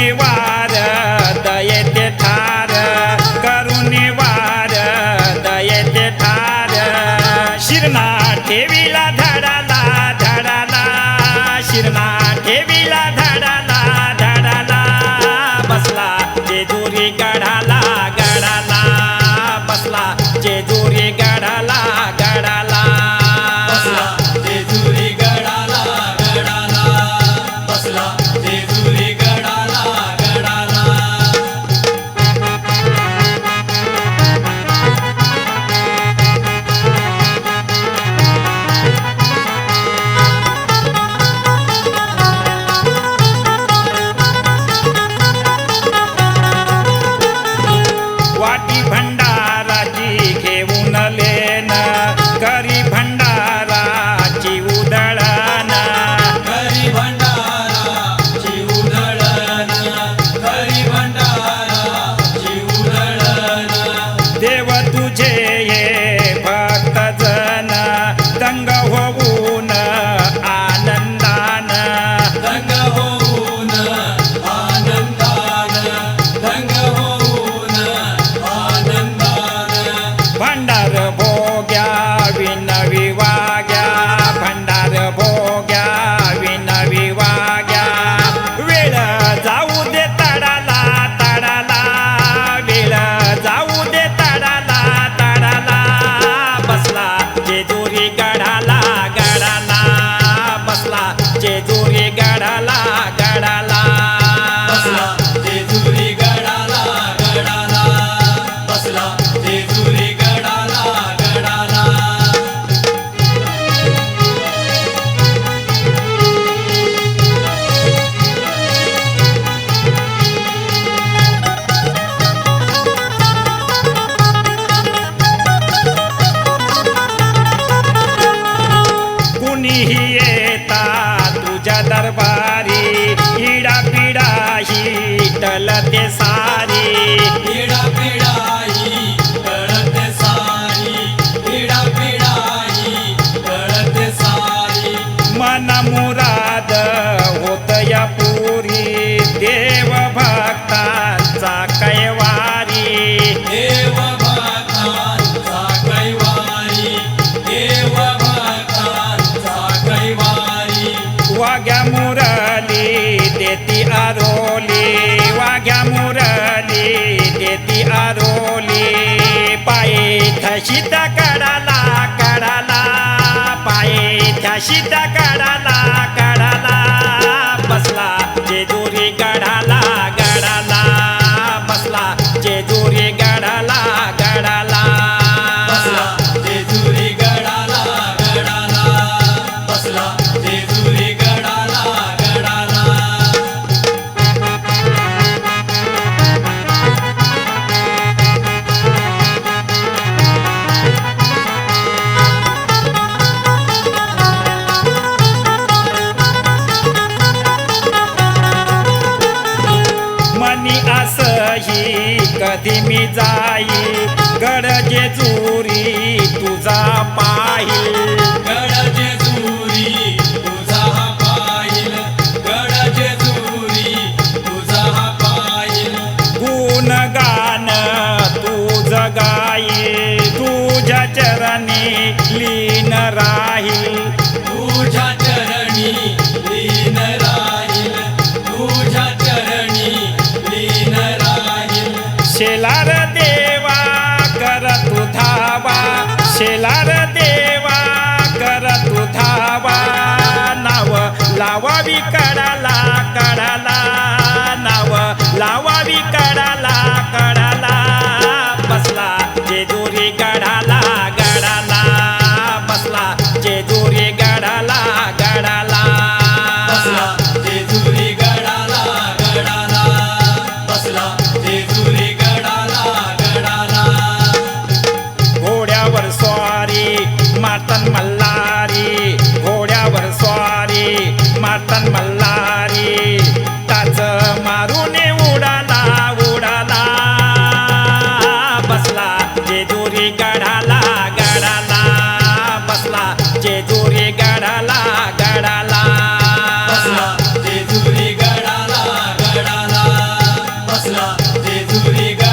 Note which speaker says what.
Speaker 1: Anyway. विजये भक्त ना मुराद होत या पुरी. देव भक्ताचा कैवारी.
Speaker 2: देव
Speaker 1: मुरली आरोली. वाग्या मुरली देती पायी कडाला कडाला. agita a. आणि असही कधी मी जाई. गडजे चोरी तुझा पा लावावी कडाला कडाला नाव. लावावी कडाला कडाला बसला जेजुरी गडाला गडाला. बसला जेजुरी गडाला गडाला. बसला
Speaker 2: जेजुरी गडाला गडाला. बसला जेजुरी गडाला गडाला.
Speaker 1: घोड्यावर स्वारी मातन मल्ला.
Speaker 2: ಕುರಿಗ